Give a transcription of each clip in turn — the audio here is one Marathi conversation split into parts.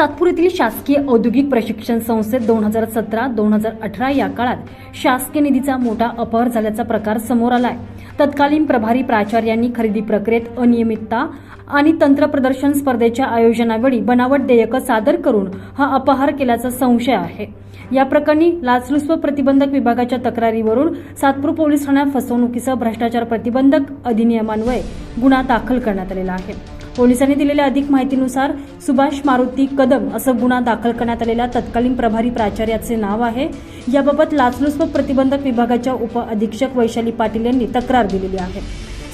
सातपूर येथील शासकीय औद्योगिक प्रशिक्षण संस्थेत दोन हजार सतरा दोन हजार अठरा या काळात शासकीय निधीचा मोठा अपहार झाल्याचा प्रकार समोर आलाय. तत्कालीन प्रभारी प्राचार्यांनी खरेदी प्रक्रियेत अनियमितता आणि तंत्र प्रदर्शन स्पर्धेच्या आयोजनावेळी बनावट देयकं सादर करून हा अपहार केल्याचा संशय आहे. या प्रकरणी लाचलुचपत प्रतिबंधक विभागाच्या तक्रारीवरून सातपूर पोलीस ठाण्यात फसवणुकीसह भ्रष्टाचार प्रतिबंधक अधिनियमान्वये गुन्हा दाखल करण्यात आलेला आहे. पोलिसांनी दिलेल्या अधिक माहितीनुसार सुभाष मारुती कदम असं गुन्हा दाखल करण्यात आलेल्या तत्कालीन प्रभारी प्राचार्याचे नाव आहे. याबाबत लाचलुचपत प्रतिबंधक विभागाच्या उप अधीक्षक वैशाली पाटील यांनी तक्रार दिलेली आहे.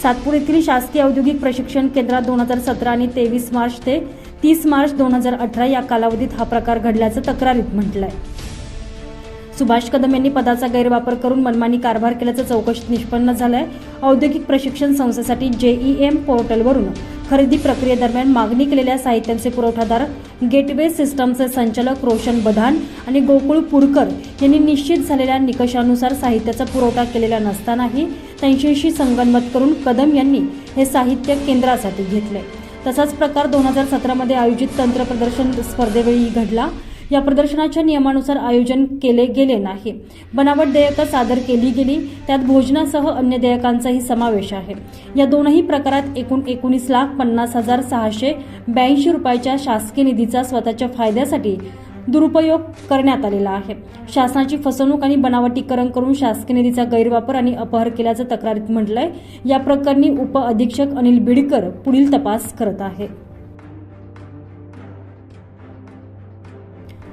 सातपूर येथील शासकीय औद्योगिक प्रशिक्षण केंद्रात दोन हजार सतरा आणि तेवीस मार्च ते तीस मार्च दोन हजार अठरा या कालावधीत हा प्रकार घडल्याचं तक्रारीत म्हटलंय. सुभाष कदम यांनी पदाचा गैरवापर करून मनमानी कारभार केल्याचं चौकशीत निष्पन्न झालंय. औद्योगिक प्रशिक्षण संस्थेसाठी जेईएम पोर्टलवरून खरेदी प्रक्रियेदरम्यान मागणी केलेल्या साहित्यांचे पुरवठादार गेटवे सिस्टमचे संचालक रोशन बधान आणि गोकुळ पुरकर यांनी निश्चित झालेल्या निकषानुसार साहित्याचा पुरवठा केलेला नसतानाही त्यांच्याशी संगनमत करून कदम यांनी हे साहित्य केंद्रासाठी घेतले. तसाच प्रकार दोन हजार सतरामध्ये आयोजित तंत्र प्रदर्शन स्पर्धेवेळी घडला. या प्रदर्शनाच्या नियमानुसार आयोजन केले गेले नाही. बनावट देयकं सादर केली गेली. त्यात भोजनासह अन्य देयकांचाही समावेश आहे. या दोनही प्रकारात एकूण एकोणीस लाख पन्नास हजार सहाशे ब्याऐंशी रुपयाच्या शासकीय निधीचा स्वतःच्या फायद्यासाठी दुरुपयोग करण्यात आलेला आहे. शासनाची फसवणूक आणि बनावटीकरण करून शासकीय निधीचा गैरवापर आणि अपहार केल्याचं तक्रारीत म्हटलंय. या प्रकरणी उप अधीक्षक अनिल बिडकर पुढील तपास करत आहे.